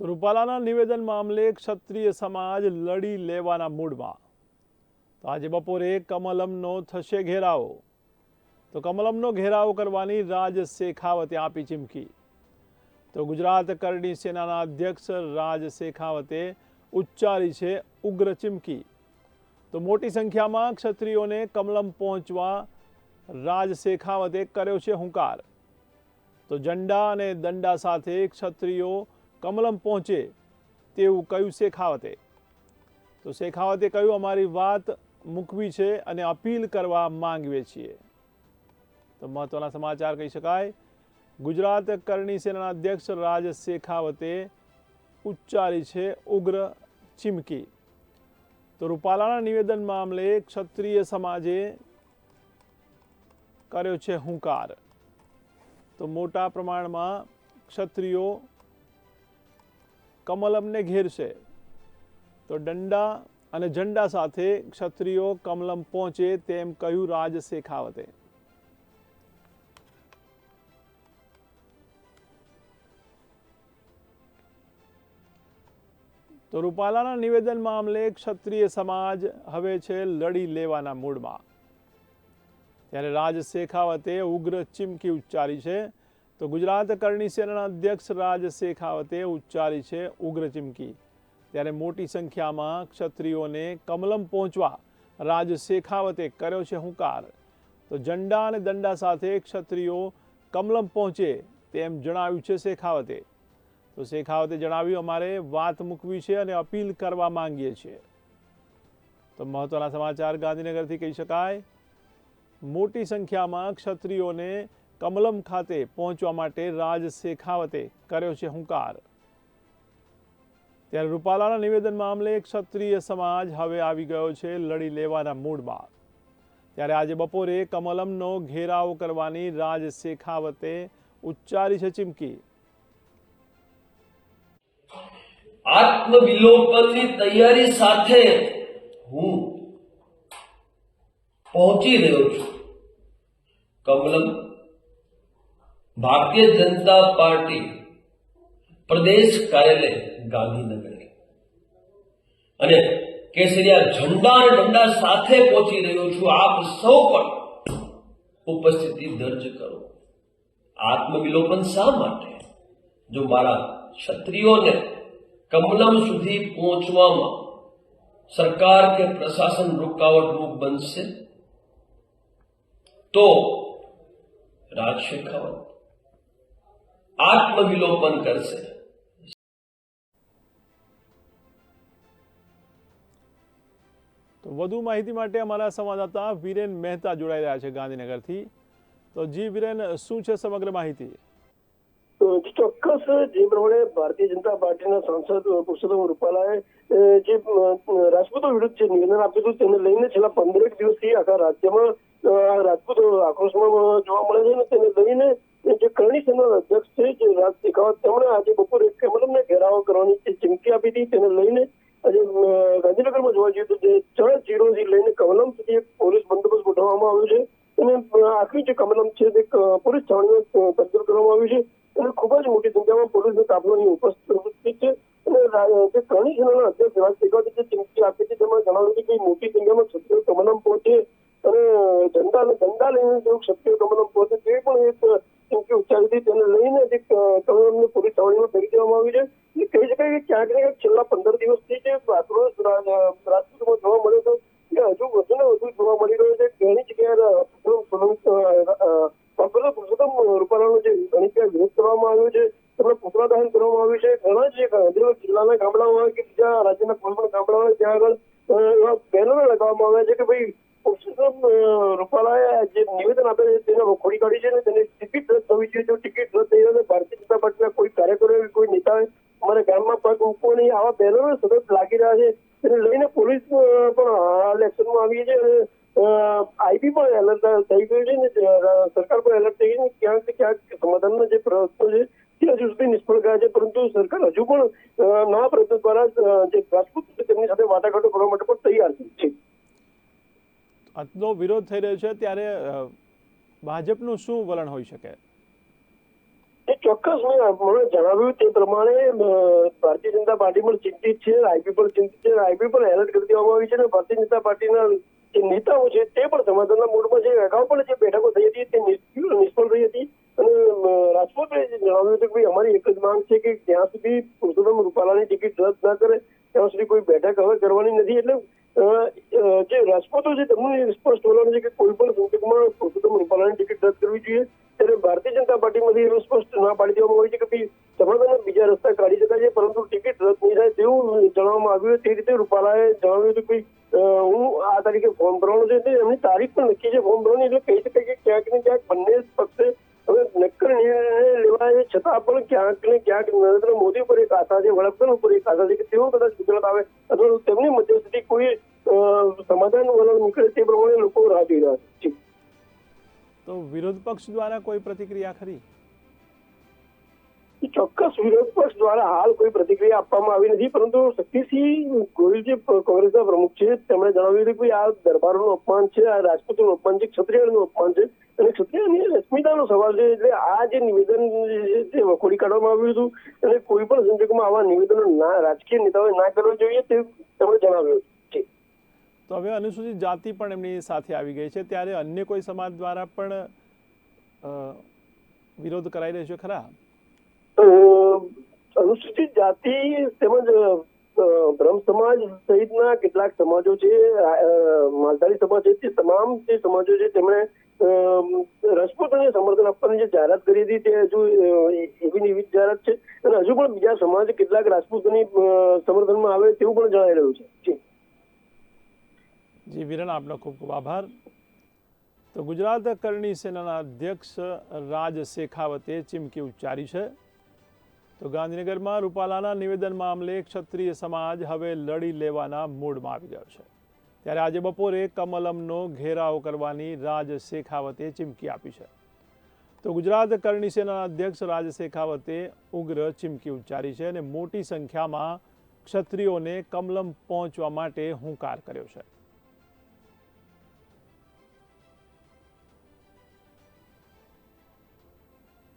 તો રૂપાલાના નિવેદન મામલે ક્ષત્રિય સમાજ લડી લેવાના મૂડમાં. તો આજે બપોરે કમલમનો થશે ઘેરાવો. તો કમલમનો ઘેરાવો કરવાની રાજ શેખાવતે આપી ચીમકી. તો ગુજરાત કરણી સેનાના અધ્યક્ષ રાજ શેખાવતે ઉચ્ચારી છે ઉગ્ર ચીમકી. તો મોટી સંખ્યામાં ક્ષત્રિયોને કમલમ પહોંચવા રાજ શેખાવતે કર્યો છે હુંકાર. તો ઝંડા અને દંડા સાથે ક્ષત્રિયો કમલમ પહોંચે તેવું કહ્યું શેખાવતે? તો શેખાવતે કહ્યું અમારી વાત મૂકવી છે અને અપીલ કરવા માંગીએ છીએ. તો મહત્વના સમાચાર કહી શકાય. ગુજરાત કરણી સેનાના અધ્યક્ષ રાજ શેખાવતે ઉચ્ચારી છે ઉગ્ર ચીમકી. તો રૂપાલાના નિવેદન મામલે ક્ષત્રિય સમાજે કર્યો છે હુંકાર. તો મોટા પ્રમાણમાં ક્ષત્રિયો કમલમને ઘેરશે. તો દંડા અને ઝંડા સાથે ક્ષત્રિયો કમલમ પહોંચે તેમ કહ્યું રાજ શેખાવતે તો રૂપાલાના નિવેદન મામલે ક્ષત્રિય સમાજ હવે છે લડી લેવાના મૂડમાં ત્યારે રાજ શેખાવતે ઉગ્ર ચીમકી ઉચ્ચારી છે તો ગુજરાત કરણી સેનાના અધ્યક્ષ રાજ શેખાવતે ઉચ્ચારી છે ઉગ્ર ચીમકી. ત્યારે મોટી સંખ્યામાં ક્ષત્રિયોને કમલમ પહોંચવા રાજ શેખાવતે કર્યો છે હુંકાર. તો ઝંડા અને દંડા સાથે ક્ષત્રિયો કમલમ પહોંચે તેમ જણાવ્યું છે શેખાવતે તો શેખાવતે જણાવ્યું, અમારે વાત મૂકવી છે અને અપીલ કરવા માંગીએ છીએ. તો મહત્વના સમાચાર ગાંધીનગરથી કહી શકાય. મોટી સંખ્યામાં ક્ષત્રિયોને કમલમ ખાતે પહોંચવા માટે રાજ શેખાવતે કર્યો છે હુંકાર. ત્યારે રૂપાલાના નિવેદન મામલે ક્ષત્રિય સમાજ હવે આવી ગયો છે લડી લેવાના મૂડમાં. ત્યારે આજે બપોરે કમલમનો ઘેરાવ કરવાની રાજ શેખાવતે ઉચ્ચારી છે ચીમકી. આત્મવિલોપનની તૈયારી સાથે હું પહોંચી રહ્યો છું. કમલમ ભારતીય જનતા પાર્ટી પ્રદેશ કાર્યાલય ગાંધીનગર અને કેસરિયા ઝંડા અને ડંડા સાથે પહોંચી રહ્યો છું. આપ સૌ પણ ઉપસ્થિતિ દર્જ કરો. આત્મવિલોપન શા માટે? જો મારા ક્ષત્રિયોને કમલમ સુધી પહોંચવામાં સરકાર કે પ્રશાસન રૂપ બનશે, તો રાજ શેખાવત આત્મવિલોપન કરશે તો વધુ માહિતી માટે અમારા સંવાદદાતા વિરેન મહેતા જોડાઈ રહ્યા છે ગાંધીનગરથી તો જી વિરેન શું છે સમગ્ર માહિતી ચોક્કસ જે પ્રમાણે ભારતીય જનતા પાર્ટીના સાંસદ પુરુષોત્તમ રૂપાલાએ જે રાજપૂતો વિરુદ્ધ જે નિવેદન આપ્યું હતું તેને લઈને છેલ્લા પંદરેક દિવસથી આખા રાજ્યમાં રાજપૂતો આક્રોશમાં જોવા મળે છે ને તેને લઈને જે કરણી સેનાના અધ્યક્ષ છે જે રાજ શેખાવત તેમણે આજે બપોરે કેમલમને ઘેરાવો કરવાની જે ચીમકી આપી હતી તેને લઈને આજે ગાંધીનગરમાં જોવા જઈએ તો જે છ જીરોથી લઈને કમલમ સુધી એક પોલીસ બંદોબસ્ત ગોઠવવામાં આવ્યો છે. અને આખી જે કમલમ છે તે પોલીસ છાવણીમાં અ, કરવામાં આવ્યું છે. અને ખૂબ જ મોટી સંખ્યામાં પોલીસનો કાફલોની ઉપસ્થિત છે. અને જે કરણી સેનાના અધ્યક્ષ રાજ શેખાવતે જે ચીમકી આપી હતી તેમાં જણાવ્યું છે કે મોટી સંખ્યામાં છત્રીઓ કમલમ પહોંચે અને જનતાને ધંધા લઈને જેવું શક્તિઓ કમલમ પહોંચે તે પણ એક ચીમકી ઉચ્ચારી તેને લઈને જે કમલમને પૂરી છાવણીમાં ફેરી દેવામાં આવી છે. એ કહી શકાય કે ક્યાંક ને ક્યાંક છેલ્લા પંદર દિવસથી જે આક્રોશ રાજ- રાજપૂતમાં જોવા મળ્યો હતો એ હજુ વધુ ને વધુ જોવા મળી રહ્યો છે. ઘણી જગ્યાએ ડોક્ટર પુરુષોત્તમ રૂપાલાનો જે ઘણી જગ્યાએ વિરોધ કરવામાં આવ્યો છે, તેમને પુતળા દહન કરવામાં આવ્યું છે. ઘણા જ ગાંધીનગર જિલ્લાના ગામડાઓ હોય કે બીજા રાજ્યના કોઈ પણ ગામડા હોય ત્યાં આગળ એવા બેનરો લગાવવામાં આવ્યા છે કે ભાઈ રૂપાલાએ જે નિવેદન આપે છે તેને ખોડી કાઢી છે ને તેને ટિકિટ રદ થવી જોઈએ. જો ટિકિટ રદ થઈ તો ભારતીય જનતા પાર્ટીના કોઈ કાર્યકરો કોઈ નેતાએ અમારા ગામમાં પગ મૂકવો નહીં, આવા બેનરો સતત લાગી રહ્યા છે. તેને લઈને પોલીસ પણ હાલ એક્શનમાં આવી છે અને આઈબી પણ એલર્ટ થઈ ગયું છે ને સરકાર પણ એલર્ટ થઈ ગઈ છે ક્યાંક ક્યાંક સમાધાનના જે પ્રયત્નો છે તે હજુ સુધી નિષ્ફળ ગયા છે. પરંતુ સરકાર હજુ પણ નવા પ્રયત્નો દ્વારા જે રાજપૂત તેમની સાથે વાટાઘાટો કરવા માટે પણ તૈયાર છે. આટલો વિરોધ થઈ રહ્યો છે ત્યારે ભાજપનું શું વલણ હોઈ શકે? એ ચોક્કસ, મેં હમણાં જણાવ્યું તે પ્રમાણે ભારતીય જનતા પાર્ટી પણ ચિંતિત છે, આઈપી પણ ચિંતિત છે, આઈપી પણ એલર્ટ કરી દેવામાં આવી છે અને ભારતીય જનતા પાર્ટીના જે નેતાઓ છે તે પણ સમાધાનના મૂડમાં છે. અગાઉ પણ જે બેઠકો થઈ હતી તે નિષ્ફળ રહી હતી. અને રાજકોટે જણાવ્યું હતું કે ભાઈ, અમારી એક જ માંગ છે કે જ્યાં સુધી પુરુષોત્તમ રૂપાલાની ટિકિટ રદ ના કરે, ત્યાં સુધી કોઈ બેઠક હવે કરવાની નથી. એટલે જે રાજપૂતો છે તેમનું સ્પષ્ટ વલણ છે કે કોઈ પણ બેઠકમાં પુરુષોત્તમ રૂપાલાની ટિકિટ રદ કરવી જોઈએ. ત્યારે ભારતીય જનતા પાર્ટીમાંથી એવું સ્પષ્ટ ના પાડી દેવામાં આવી છે કે ભાઈ સમાધાનના બીજા રસ્તા કાઢી શકાય છે, પરંતુ ટિકિટ રદ નહીં થાય તેવું જણાવવામાં આવ્યું તે રીતે રૂપાલાએ જણાવ્યું હતું કે હું આ તારીખે ફોર્મ ભરવાનું છે. એટલે એમની તારીખ પણ નક્કી છે ફોર્મ ભરવાની, એટલે કહી શકાય કે ક્યાંક ને ક્યાંક બંને પક્ષે હવે નક્કર નિર્ણય લેવાય છતાં પણ ક્યાંક ને ક્યાંક નરેન્દ્ર મોદી ઉપર એક આશા છે, વડાપ્રધાન ઉપર એક આશા છે કે તેઓ કદાચ ગુજરાત આવે અથવા તેમની મધ્યસ્થી કોઈ સમાધાન વલણ નીકળે તે પ્રમાણે લોકો રાહ જોઈ રહ્યા છે. તો વિરોધ પક્ષ દ્વારા કોઈ પ્રતિક્રિયા ખરી? ચોક્કસ વિરોધ પક્ષ દ્વારા હાલ કોઈ પ્રતિક્રિયા આપવામાં આવી નથી પરંતુ શક્તિસિંહ ગોહિલ જે કોંગ્રેસના પ્રમુખ છે તેમણે જણાવ્યું હતું કે આ દરબારોનું અપમાન છે આ રાજપૂતોનું અપમાન છે ક્ષત્રિયનું અપમાન છે. અને ક્ષત્રિયની અસ્મિતાનો સવાલ છે એટલે આ જે નિવેદન છે તે વખોડી કાઢવામાં આવ્યું હતું. અને કોઈ પણ સંજોગોમાં આવા નિવેદનો ના રાજકીય નેતાઓએ ના કરવા જોઈએ તે તેમણે જણાવ્યું છે તો હવે અનુસૂચિત જાતિ પણ એમની સાથે આવી ગઈ છે. ત્યારે અન્ય કોઈ સમાજ દ્વારા પણ વિરોધ કરાઈ રહ્યો છે ખરા? અનુસૂચિત જાતિ તેમજ બ્રહ્મ સમાજ સહિતના કેટલાક સમાજો છે માલધારી સમાજ છે, તે તમામ જે સમાજો છે, તેમણે રાજપૂતોને સમર્થન આપવાની જે જાહેરાત કરી હતી, તે હજુ એવી એવી જાહેરાત છે. અને હજુ પણ બીજા સમાજ કેટલાક રાજપૂતોની સમર્થનમાં આવે તેવું પણ જણાઈ રહ્યું છે. જી વિરણ આપનો ખૂબ ખૂબ આભાર. તો ગુજરાત કરણી સેનાના અધ્યક્ષ રાજ શેખાવતે ચીમકી ઉચ્ચારી છે. તો ગાંધીનગરમાં રૂપાલાના નિવેદન મામલે ક્ષત્રિય સમાજ હવે લડી લેવાના મૂડમાં આવી ગયો છે. ત્યારે આજે બપોરે કમલમનો ઘેરાવ કરવાની રાજ શેખાવતે ચીમકી આપી છે. તો ગુજરાત કરણી સેનાના અધ્યક્ષ રાજ શેખાવતે ઉગ્ર ચીમકી ઉચ્ચારી છે અને મોટી સંખ્યામાં ક્ષત્રિયોને કમલમ પહોંચવા માટે હુંકાર કર્યો છે.